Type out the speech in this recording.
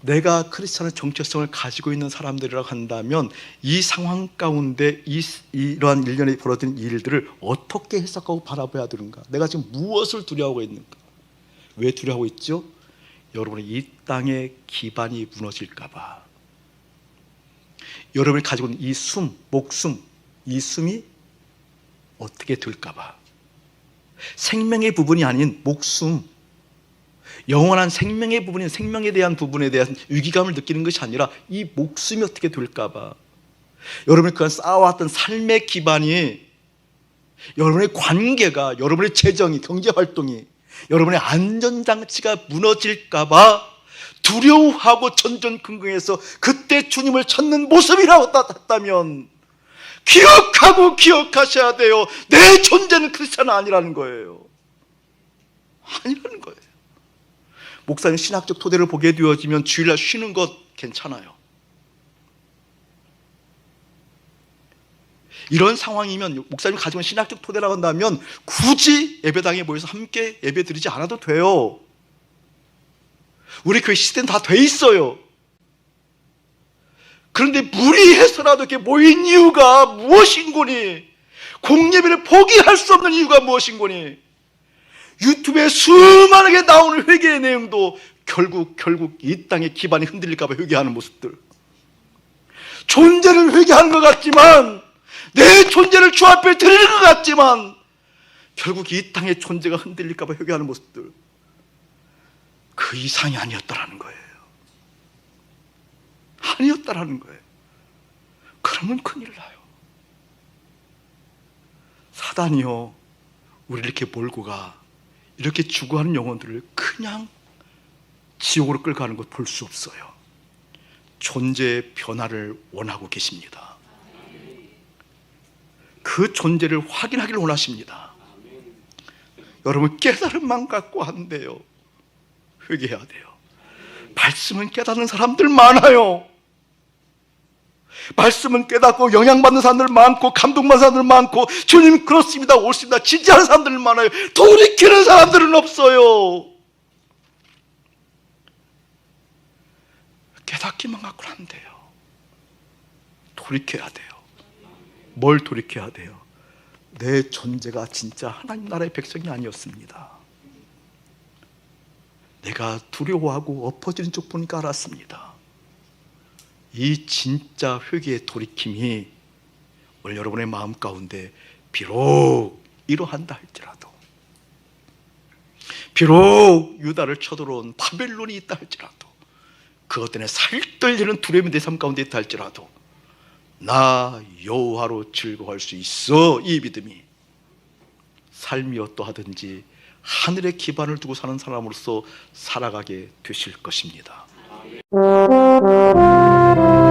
내가 크리스천의 정체성을 가지고 있는 사람들이라고 한다면 이 상황 가운데 이, 이러한 일련에 벌어진 일들을 어떻게 해석하고 바라봐야 되는가? 내가 지금 무엇을 두려워하고 있는가? 왜 두려워하고 있죠? 여러분의 이 땅의 기반이 무너질까 봐. 여러분이 가지고 있는 이 숨, 목숨, 이 숨이 어떻게 될까봐. 생명의 부분이 아닌 목숨, 영원한 생명의 부분인 생명에 대한 부분에 대한 위기감을 느끼는 것이 아니라 이 목숨이 어떻게 될까봐. 여러분이 그간 쌓아왔던 삶의 기반이 여러분의 관계가, 여러분의 재정이, 경제 활동이, 여러분의 안전장치가 무너질까봐 두려워하고 전전긍긍해서 그때 주님을 찾는 모습이라고 했다면 기억하고 기억하셔야 돼요. 내 존재는 크리스찬은 아니라는 거예요. 아니라는 거예요. 목사님 신학적 토대를 보게 되어지면 주일날 쉬는 것 괜찮아요. 이런 상황이면 목사님 가지고 신학적 토대라고 한다면 굳이 예배당에 모여서 함께 예배 드리지 않아도 돼요. 우리 교회 시스템 다 돼 있어요. 그런데 무리해서라도 이렇게 모인 이유가 무엇인고니? 공예배를 포기할 수 없는 이유가 무엇인고니? 유튜브에 수많게 나오는 회개의 내용도 결국 결국 이 땅의 기반이 흔들릴까 봐 회개하는 모습들. 존재를 회개하는 것 같지만 내 존재를 주 앞에 드리는 것 같지만 결국 이 땅의 존재가 흔들릴까 봐 회개하는 모습들. 그 이상이 아니었다라는 거예요. 아니었다라는 거예요. 그러면 큰일 나요. 사단이요, 우리 이렇게 몰고 가. 이렇게 죽어가는 영혼들을 그냥 지옥으로 끌고 가는 것 볼 수 없어요. 존재의 변화를 원하고 계십니다. 그 존재를 확인하기를 원하십니다. 여러분 깨달음만 갖고 한대요. 회개해야 돼요. 말씀은 깨닫는 사람들 많아요. 말씀은 깨닫고 영향받는 사람들 많고 감동받는 사람들 많고 주님 그렇습니다 옳습니다 지지하는 사람들 많아요. 돌이키는 사람들은 없어요. 깨닫기만 갖고는 안 돼요. 돌이켜야 돼요. 뭘 돌이켜야 돼요? 내 존재가 진짜 하나님 나라의 백성이 아니었습니다. 내가 두려워하고 엎어지는 쪽 보니까 알았습니다 이 진짜 회개의 돌이킴이 오늘 여러분의 마음 가운데 비록 이러한다 할지라도 비록 유다를 쳐들어온 바벨론이 있다 할지라도 그것 때문에 살떨리는 두려움이 내삶 가운데 있다 할지라도 나 여호와로 즐거워할 수 있어 이 믿음이 삶이 어떠하든지 하늘의 기반을 두고 사는 사람으로서 살아가게 되실 것입니다. Thank you.